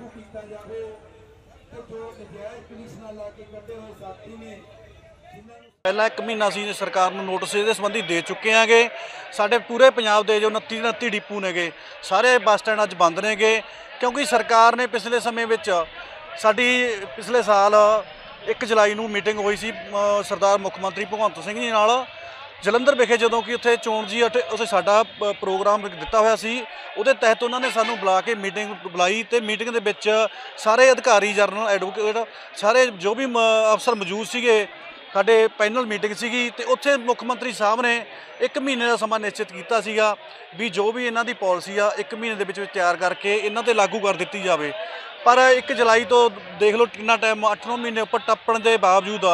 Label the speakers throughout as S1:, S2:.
S1: ਲਾਗੂ ਕੀਤਾ ਜਾਵੇ ਤੇ ਜੋ ਨਜਾਇਜ਼ ਕੰਡੀਸ਼ਨਾਂ ਲਾ ਕੇ ਕੱਢੇ ਹੋਏ ਸਾਥੀ ਨੇ, ਜਿਨ੍ਹਾਂ ਨੂੰ
S2: ਪਹਿਲਾਂ ਇੱਕ ਮਹੀਨਾ ਅਸੀਂ ਸਰਕਾਰ ਨੂੰ ਨੋਟਿਸ ਇਹਦੇ ਸੰਬੰਧੀ ਦੇ ਚੁੱਕੇ ਆਂਗੇ ਸਾਡੇ ਪੂਰੇ ਪੰਜਾਬ ਦੇ ਜੋ 29 29 ਡਿਪੂ ਨੇਗੇ, ਸਾਰੇ ਬੱਸ ਸਟੈਂਡ ਅੱਜ ਬੰਦ ਨੇਗੇ, ਕਿਉਂਕਿ ਸਰਕਾਰ ਨੇ ਪਿਛਲੇ ਸਮੇਂ ਵਿੱਚ ਸਾਡੀ ਪਿਛਲੇ ਸਾਲ 1 ਜੁਲਾਈ ਨੂੰ ਮੀਟਿੰਗ ਹੋਈ ਸੀ ਸਰਦਾਰ ਮੁੱਖ ਮੰਤਰੀ ਭਗਵੰਤ ਸਿੰਘ ਜੀ ਨਾਲ। ਜਲੰਧਰ ਵਿਖੇ ਜਦੋਂ ਕਿ ਉੱਥੇ ਚੋਣ ਜੀ ਅਤੇ ਉੱਥੇ ਸਾਡਾ ਪ੍ਰੋਗਰਾਮ ਦਿੱਤਾ ਹੋਇਆ ਸੀ। ਉਹਦੇ ਤਹਿਤ ਉਹਨਾਂ ਨੇ ਸਾਨੂੰ ਬੁਲਾ ਕੇ ਮੀਟਿੰਗ ਬੁਲਾਈ ਤੇ ਮੀਟਿੰਗ ਦੇ ਵਿੱਚ ਸਾਰੇ ਅਧਿਕਾਰੀ, ਜਨਰਲ, ਐਡਵੋਕੇਟ ਸਾਰੇ ਜੋ ਵੀ, ਮ- ਅਫਸਰ ਮੌਜੂਦ ਸੀਗੇ, ਸਾਡੇ ਪੈਨਲ ਮੀਟਿੰਗ ਸੀਗੀ ਤੇ ਉੱਥੇ ਮੁੱਖ ਮੰਤਰੀ ਸਾਹਿਬ ਨੇ ਇੱਕ ਮਹੀਨੇ ਦਾ ਸਮਾਂ ਨਿਸ਼ਚਿਤ ਕੀਤਾ ਸੀਗਾ ਵੀ ਜੋ ਵੀ ਇਹਨਾਂ ਦੀ ਪਾਲਿਸੀ ਆ, ਇੱਕ ਮਹੀਨੇ ਦੇ ਵਿੱਚ ਤਿਆਰ ਕਰਕੇ ਇਹਨਾਂ ਤੇ ਲਾਗੂ ਕਰ ਦਿੱਤੀ ਜਾਵੇ। ਪਰ 1 ਜੁਲਾਈ ਤੋਂ ਦੇਖ ਲਓ ਕਿੰਨਾ ਟਾਈਮ 8-9 ਮਹੀਨੇ ਉੱਪਰ ਟੱਪਣ ਦੇ ਬਾਵਜੂਦ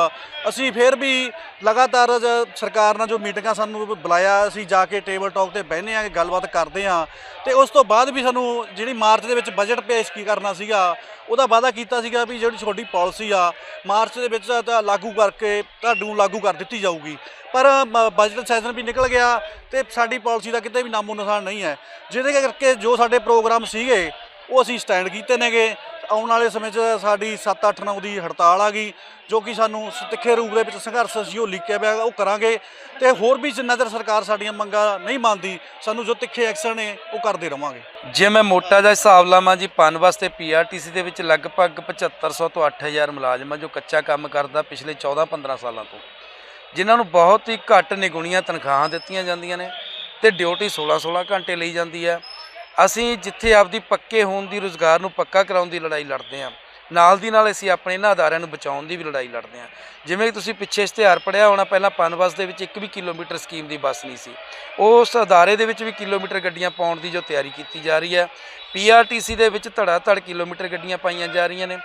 S2: ਅਸੀਂ ਫਿਰ ਵੀ ਲਗਾਤਾਰ ਜ- ਸਰਕਾਰ ਨਾਲ ਜੋ ਮੀਟਿੰਗਾਂ ਸਾਨੂੰ ਬੁਲਾਇਆ, ਅਸੀਂ ਜਾ ਕੇ ਟੇਬਲ ਟਾਕ ਤੇ ਬਹਿੰਦੇ ਆ ਗੱਲਬਾਤ ਕਰਦੇ ਆ ਤੇ ਉਸ ਤੋਂ ਬਾਅਦ ਵੀ ਸਾਨੂੰ ਜਿਹੜੀ ਮਾਰਚ ਦੇ ਵਿੱਚ ਬਜਟ ਪੇਸ਼ ਕੀ ਕਰਨਾ ਸੀਗਾ, ਉਹਦਾ ਵਾਅਦਾ ਕੀਤਾ ਸੀਗਾ ਵੀ ਜਿਹੜੀ ਤੁਹਾਡੀ ਪਾਲਿਸੀ ਆ, ਮਾਰਚ ਦੇ ਵਿੱਚ ਤਾਂ ਲਾਗੂ ਕਰਕੇ ਤੁਹਾਨੂੰ ਲਾਗੂ ਕਰ ਦਿੱਤੀ ਜਾਊਗੀ। ਪਰ ਮ- ਬਜਟ ਸੈਸ਼ਨ ਵੀ ਨਿਕਲ ਗਿਆ ਤੇ ਸਾਡੀ ਪਾਲਿਸੀ ਦਾ ਕਿਤੇ ਵੀ ਨਾਮੋ ਨਿਸ਼ਾਨ ਨਹੀਂ ਹੈ। ਜਿਹਦੇ ਕਰਕੇ ਜੋ ਸਾਡੇ ਪ੍ਰੋਗਰਾਮ ਸੀਗੇ ਉਹ ਅਸੀਂ ਸਟੈਂਡ ਕੀਤੇ ਨੇਗੇ। ਆਉਣ ਵਾਲੇ ਸਮੇਂ 'ਚ ਸਾਡੀ 7 8 9 ਦੀ ਹੜਤਾਲ ਆ ਗਈ, ਜੋ ਕਿ ਸਾਨੂੰ ਤਿੱਖੇ ਰੂਪ ਦੇ ਵਿੱਚ ਸੰਘਰਸ਼ ਅਸੀਂ ਉਹ ਲਿਖਿਆ ਪਿਆ, ਉਹ ਕਰਾਂਗੇ। ਤੇ ਹੋਰ ਵੀ ਜਿੰਨਾ ਚਿਰ ਸਰਕਾਰ ਸਾਡੀਆਂ ਮੰਗਾਂ ਨਹੀਂ ਮੰਨਦੀ, ਸਾਨੂੰ ਜੋ ਤਿੱਖੇ ਐਕਸ਼ਨ ਨੇ, ਉਹ ਕਰਦੇ ਰਵਾਂਗੇ।
S3: ਜੇ ਮੈਂ ਮੋਟਾ ਜਿਹਾ ਹਿਸਾਬ ਲਾਵਾਂ ਜੀ ਪਨ ਵਾਸਤੇ ਪੀਆਰਟੀਸੀ ਦੇ ਵਿੱਚ ਲਗਭਗ 7500 ਤੋਂ 8000 ਮੁਲਾਜ਼ਮ ਆ, ਜੋ ਕੱਚਾ ਕੰਮ ਕਰਦਾ ਪਿਛਲੇ 14-15 ਸਾਲਾਂ ਤੋਂ। ਜਿਨ੍ਹਾਂ ਨੂੰ ਬਹੁਤ ਹੀ ਘੱਟ ਨਿਗੁਣੀਆਂ ਤਨਖਾਹਾਂ ਦਿੱਤੀਆਂ ਜਾਂਦੀਆਂ ਨੇ ਤੇ ਡਿਊਟੀ 16-16 ਘੰਟੇ ਲਈ ਜਾਂਦੀ ਹੈ। ਅਸੀਂ ਜਿੱਥੇ ਆਪਦੀ ਪੱਕੇ ਹੋਣ ਦੀ ਰੋਜ਼ਗਾਰ ਨੂੰ ਪੱਕਾ ਕਰਾਉਣ ਦੀ ਲੜਾਈ ਲੜਦੇ ਹਾਂ, ਨਾਲ ਦੀ ਨਾਲ ਅਸੀਂ ਆਪਣੇ ਇਹਨਾਂ ਅਦਾਰਿਆਂ ਨੂੰ ਬਚਾਉਣ ਦੀ ਵੀ ਲੜਾਈ ਲੜਦੇ ਹਾਂ। ਜਿਵੇਂ ਕਿ ਤੁਸੀਂ ਪਿੱਛੇ ਇਸ਼ਤਿਹਾਰ ਪੜਿਆ ਹੋਣਾ, ਪਹਿਲਾਂ ਪਨਬਸ ਦੇ ਵਿੱਚ ਇੱਕ ਵੀ ਕਿਲੋਮੀਟਰ ਸਕੀਮ ਦੀ ਬੱਸ ਨਹੀਂ ਸੀ। ਉਸ ਅਦਾਰੇ ਦੇ ਵਿੱਚ ਵੀ ਕਿਲੋਮੀਟਰ ਗੱਡੀਆਂ ਪਾਉਣ ਦੀ ਜੋ ਤਿਆਰੀ ਕੀਤੀ ਜਾ ਰਹੀ ਹੈ ਪੀਆਰਟੀਸੀ ਦੇ ਵਿੱਚ ਧੜਾ ਧੜ ਕਿਲੋਮੀਟਰ ਗੱਡੀਆਂ ਪਾਈਆਂ ਜਾ ਰਹੀਆਂ ਨੇ,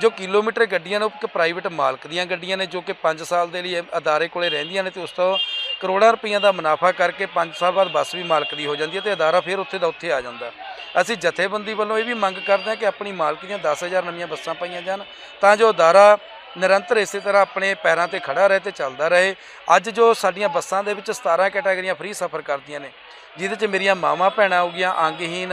S3: ਜੋ ਕਿਲੋਮੀਟਰ ਗੱਡੀਆਂ ਨੇ ਉਹ ਇੱਕ ਪ੍ਰਾਈਵੇਟ ਮਾਲਕ ਦੀਆਂ ਗੱਡੀਆਂ ਨੇ, ਜੋ ਕਿ 5 ਸਾਲ ਦੇ ਲਈ ਅਦਾਰੇ ਕੋਲੇ ਰਹਿੰਦੀਆਂ ਨੇ ਤੇ ਉਸ ਤੋਂ ਕਰੋੜਾਂ ਰੁਪਈਆਂ ਦਾ ਮੁਨਾਫਾ ਕਰਕੇ 5 ਸਾਲ ਬਾਅਦ ਬੱਸ ਵੀ ਮਾਲਕ ਦੀ ਹੋ ਜਾਂਦੀ ਹੈ ਤੇ ਅਦਾਰਾ ਫਿਰ ਉੱਥੇ ਦਾ ਉੱਥੇ ਆ ਜਾਂਦਾ। ਅਸੀਂ ਜਥੇਬੰਦੀ ਵੱਲੋਂ ਇਹ ਵੀ ਮੰਗ ਕਰਦੇ ਹਾਂ ਕਿ ਆਪਣੀ ਮਾਲਕੀ ਦੀਆਂ 10000 ਨਵੀਆਂ ਬੱਸਾਂ ਪਾਈਆਂ ਜਾਣ ਤਾਂ ਜੋ ਅਦਾਰਾ ਨਿਰੰਤਰ ਇਸੇ ਤਰ੍ਹਾਂ ਆਪਣੇ ਪੈਰਾਂ ਤੇ ਖੜਾ ਰਹੇ ਤੇ ਚੱਲਦਾ ਰਹੇ। ਅੱਜ ਜੋ ਸਾਡੀਆਂ ਬੱਸਾਂ ਦੇ ਵਿੱਚ 17 ਕੈਟਾਗਰੀਆਂ ਫ੍ਰੀ ਸਫ਼ਰ ਕਰਦੀਆਂ ਨੇ, ਜਿਹਦੇ 'ਚ ਮੇਰੀਆਂ ਮਾਵਾਂ ਭੈਣਾਂ ਹੋ ਗਈਆਂ ਅੰਗਹੀਨ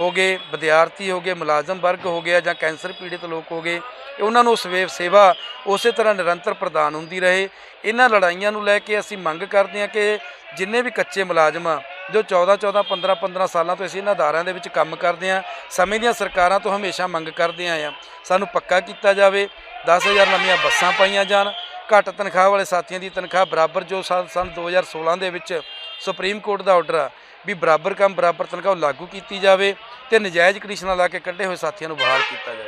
S3: ਹੋ ਗਏ, ਵਿਦਿਆਰਥੀ ਹੋ ਗਏ, ਮੁਲਾਜ਼ਮ ਵਰਗ ਹੋ ਗਿਆ ਜਾਂ ਕੈਂਸਰ ਪੀੜਿਤ ਲੋਕ ਹੋ ਗਏ ਉਹਨਾਂ ਨੂੰ ਸਵੇਵ ਸੇਵਾ ਉਸੇ ਤਰ੍ਹਾਂ ਨਿਰੰਤਰ ਪ੍ਰਦਾਨ ਹੁੰਦੀ ਰਹੇ। ਇਹਨਾਂ ਲੜਾਈਆਂ ਨੂੰ ਲੈ ਕੇ ਅਸੀਂ ਮੰਗ ਕਰਦੇ ਹਾਂ ਕਿ ਜਿੰਨੇ ਵੀ ਕੱਚੇ ਮੁਲਾਜ਼ਮ ਆ ਜੋ 14 14 15 15 ਸਾਲਾਂ ਤੋਂ ਅਸੀਂ ਇਹਨਾਂ ਅਦਾਰਿਆਂ ਦੇ ਵਿੱਚ ਕੰਮ ਕਰਦੇ ਹਾਂ, ਸਮੇਂ ਦੀਆਂ ਸਰਕਾਰਾਂ ਤੋਂ ਹਮੇਸ਼ਾ ਮੰਗ ਕਰਦੇ ਆਏ ਹਾਂ। ਸਾਨੂੰ ਪੱਕਾ ਕੀਤਾ ਜਾਵੇ 10000 ਨਵੀਆਂ ਬੱਸਾਂ ਪਾਈਆਂ ਜਾਣ, ਘੱਟ ਤਨਖਾਹ ਵਾਲੇ ਸਾਥੀਆਂ ਦੀ ਤਨਖਾਹ ਬਰਾਬਰ ਜੋ ਸਾਲ ਸਨ 2016 ਦੇ ਵਿੱਚ ਸੁਪਰੀਮ ਕੋਰਟ ਦਾ ਆਰਡਰ ਆ, ਵੀ ਬਰਾਬਰ ਕੰਮ, ਬਰਾਬਰ ਤਨਖਾਹ ਲਾਗੂ ਕੀਤੀ ਜਾਵੇ ਤੇ ਨਜਾਇਜ਼ ਕੰਡੀਸ਼ਨਾਂ ਲਾ ਕੇ ਕੱਢੇ ਹੋਏ ਸਾਥੀਆਂ ਨੂੰ ਬਹਾਲ ਕੀਤਾ ਜਾਵੇ।